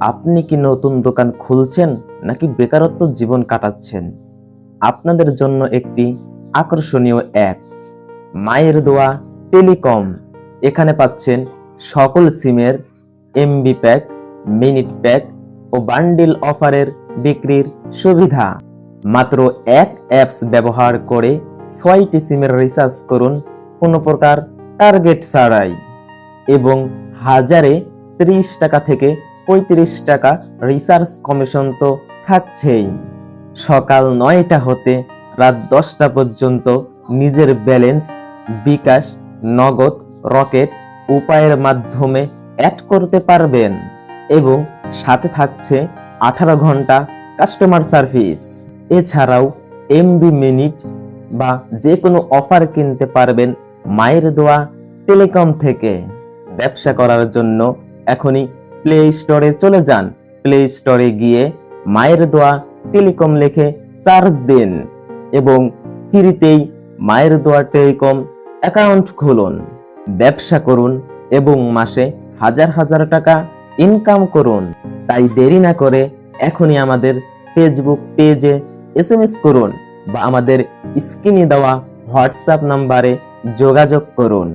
আপনি কি নতুন দোকান খুলছেন নাকি বেকারত্ব জীবন কাটাচ্ছেন? আপনাদের জন্য একটি আকর্ষণীয় অ্যাপস মায়ের দোয়া, টেলিকম। এখানে পাচ্ছেন সকল সিমের এমবি প্যাক মিনিট প্যাক ও বান্ডিল অফারের বিক্রির সুবিধা। মাত্র এক অ্যাপস ব্যবহার করে ছয়টি সিমের রিচার্জ করুন কোনো প্রকার টার্গেট ছাড়াই এবং হাজারে ত্রিশ টাকা থেকে পঁয়ত্রিশ টাকা রিচার্জ কমিশন তো থাকছেই। সকাল নয়টা হতে রাত দশটা পর্যন্ত নিজের ব্যালেন্স বিকাশ, নগদ রকেট উপায়ের মাধ্যমে অ্যাড করতে পারবেন এবং সাথে থাকছে আঠারো ঘণ্টা কাস্টমার সার্ভিস এছাড়াও এমবি মিনিট বা যে কোনো অফার কিনতে পারবেন মায়ের দোয়া টেলিকম থেকে। ব্যবসা করার জন্য এখনই প্লে স্টোরে চলে যান। প্লে স্টোরে গিয়ে মায়ের দোয়া টেলিকম লিখে সার্চ দিন এবং ফ্রিতেই মায়ের দোয়া টেলিকম অ্যাকাউন্ট খুলুন। ব্যবসা করুন এবং মাসে হাজার হাজার টাকা ইনকাম করুন। তাই দেরি না করে এখনই আমাদের ফেসবুক পেজে এসএমএস করুন বা আমাদের স্ক্রিনে দেওয়া হোয়াটসঅ্যাপ নাম্বারে যোগাযোগ করুন।